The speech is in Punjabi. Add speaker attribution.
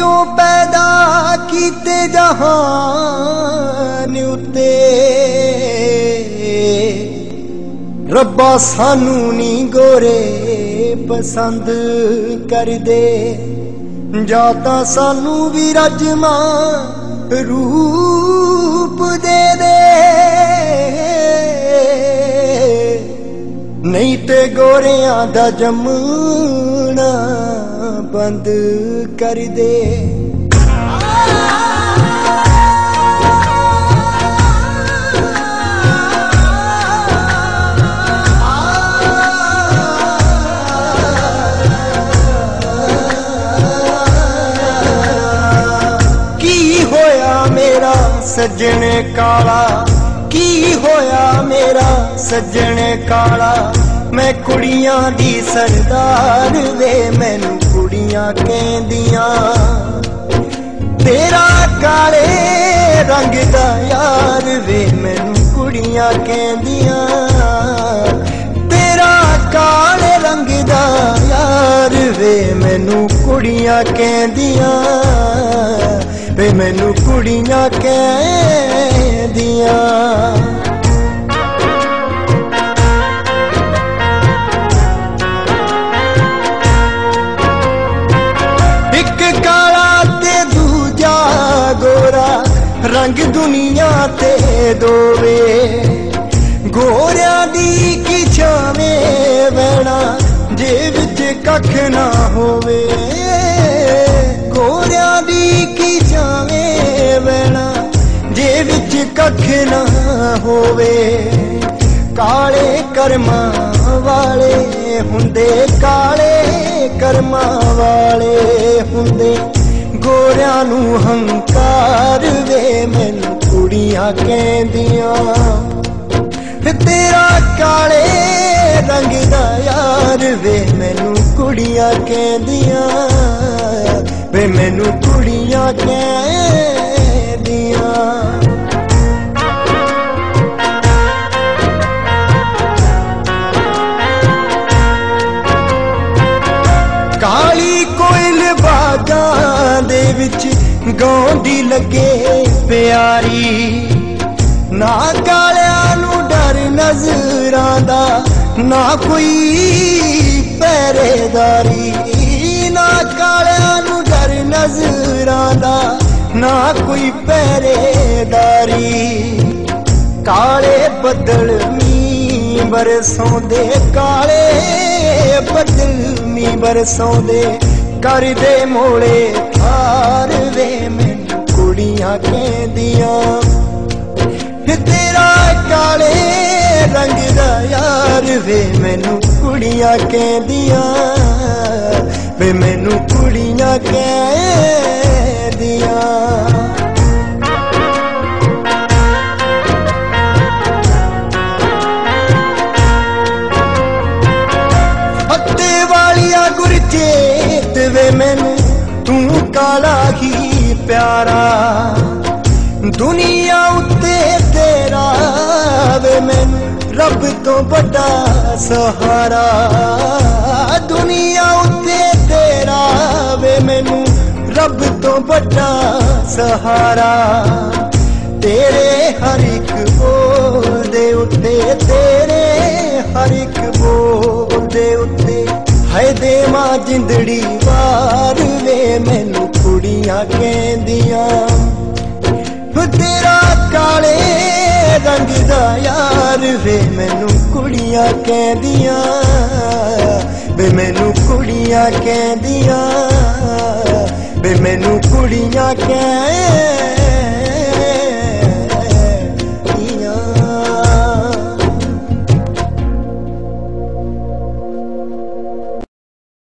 Speaker 1: ਕਿਉਂ ਪੈਦਾ ਕੀਤੇ ਜਹਾਨ ਉਤੇ? ਰੱਬਾ ਸਾਨੂੰ ਨੀ ਗੋਰੇ ਪਸੰਦ ਕਰਦੇ। ਜਾਂ ਤਾਂ ਸਾਨੂੰ ਵੀ ਰਜਮਾ ਰੂਪ ਦੇ ਦੇ। ਨਹੀਂ ਤੇ ਗੋਰਿਆਂ ਦਾ ਜੰਮਣਾ ਬੰਦ ਕਰ ਦੇ। ਕੀ ਹੋਇਆ ਮੇਰਾ ਸੱਜਣ ਕਾਲਾ? ਕੀ ਹੋਇਆ ਮੇਰਾ ਸੱਜਣ ਕਾਲਾ? ਮੈਂ ਕੁੜੀਆਂ ਦੀ ਸਰਦਾਰ ਵੇ, ਮੈਨੂੰ ਕੁੜੀਆਂ ਕਹਿੰਦੀਆਂ, ਤੇਰਾ ਕਾਲੇ ਰੰਗ ਦਾ ਯਾਰ ਵੇ, ਮੈਨੂੰ ਕੁੜੀਆਂ ਕਹਿੰਦੀਆਂ, ਤੇਰਾ ਕਾਲੇ ਰੰਗ ਦਾ ਯਾਰ ਵੇ, ਮੈਨੂੰ ਕੁੜੀਆਂ ਕਹਿੰਦੀਆਂ, ਵੇ, ਮੈਨੂੰ ਕੁੜੀਆਂ ਕਹਿੰਦੀਆਂ। ਰੰਗ ਦੁਨੀਆ ਤੇ ਦੋਵੇ। ਗੋਰਿਆਂ ਦੀ ਕੀ ਛਾਵੇਂ ਵਣਾ ਜੇ ਵਿੱਚ ਕੱਖ ਨਾ ਹੋਵੇ। ਗੋਰਿਆਂ ਦੀ ਕੀ ਛਾਵੇਂ ਵਣਾ ਜੇ ਵਿੱਚ ਕੱਖ ਨਾ ਹੋਵੇ। ਕਾਲੇ ਕਰਮਾਂ ਵਾਲੇ ਹੁੰਦੇ, ਕਾਲੇ ਕਰਮਾਂ ਵਾਲੇ ਹੁੰਦੇ। ਗੋਰਿਆਂ ਨੂੰ ਹੰਕਾਰ ਵੇ, ਮੈਨੂੰ ਕੁੜੀਆਂ ਕਹਿੰਦੀਆਂ, ਤੇ ਤੇਰਾ ਕਾਲੇ ਰੰਗ ਦਾ ਯਾਰ ਵੇ, ਮੈਨੂੰ ਕੁੜੀਆਂ ਕਹਿੰਦੀਆਂ, ਵੇ, ਮੈਨੂੰ ਕੁੜੀਆਂ ਕਹਿੰਦੀਆਂ। ਕਾਲੀ ਕੋਇਲ ਬਾਗਾਂ ਦੇ ਵਿੱਚ ਗਾਉਂਦੀ ਲੱਗੇ ਪਿਆਰੀ। ਨਾ ਕਾਲਿਆਂ ਨੂੰ ਡਰ ਨਜ਼ਰਾਂ ਦਾ, ਨਾ ਕੋਈ ਪਹਿਰੇਦਾਰੀ। ਨਾ ਕਾਲਿਆਂ ਨੂੰ ਡਰ ਨਜ਼ਰਾਂ ਦਾ, ਨਾ ਕੋਈ ਪਹਿਰੇਦਾਰੀ। ਕਾਲੇ ਬੱਦਲ ਮੀਂਹ ਬਰਸੋਂਦੇ ਕਾਲੇ ਬੱਦਲ ਮੀਂਹ ਬਰਸੋਂਦੇ ਕਰਦੇ ਮੋਲੇ ਹਾਰ ਵੇ ਮੈਨੂੰ ਕੁੜੀਆਂ ਕਹਿੰਦੀਆਂ, ਤੇ ਤੇਰਾ ਕਾਲੇ ਰੰਗ ਦਾ ਯਾਰ ਵੇ ਮੈਨੂੰ ਕੁੜੀਆਂ ਕਹਿੰਦੀਆਂ, ਵੇ ਮੈਨੂੰ ਕੁੜੀਆਂ ਕਹਿ ਪਿਆਰਾ, ਦੁਨੀਆ ਉੱਤੇ ਤੇਰਾ ਵੇ ਮੈਨੂੰ ਰੱਬ ਤੋਂ ਵੱਡਾ ਸਹਾਰਾ। ਦੁਨੀਆ ਉੱਤੇ ਤੇਰਾ ਵੇ ਮੈਨੂੰ ਰੱਬ ਤੋਂ ਵੱਡਾ ਸਹਾਰਾ। ਤੇਰੇ ਹਰ ਇੱਕ ਬੋਲ ਦੇ ਉੱਤੇ, ਤੇਰੇ ਹਰ ਇੱਕ ਬੋਲ ਦੇ ਉੱਤੇ। ਹੈ ਦੇ ਮਾਂ ਜਿੰਦੜੀ ਵਾਰ ਵੇ ਮੈਨੂੰ ਕੁੜੀਆਂ ਕਹਿੰਦੀਆਂ ਤੇਰਾ ਕਾਲੇ ਰੰਗ ਦਾ ਯਾਰ ਵੇ, ਮੈਨੂੰ ਕੁੜੀਆਂ ਕਹਿੰਦੀਆਂ, ਵੇ ਮੈਨੂੰ ਕੁੜੀਆਂ ਕਹਿੰਦੀਆਂ, ਵੇ ਮੈਨੂੰ ਕੁੜੀਆਂ ਕਹਿ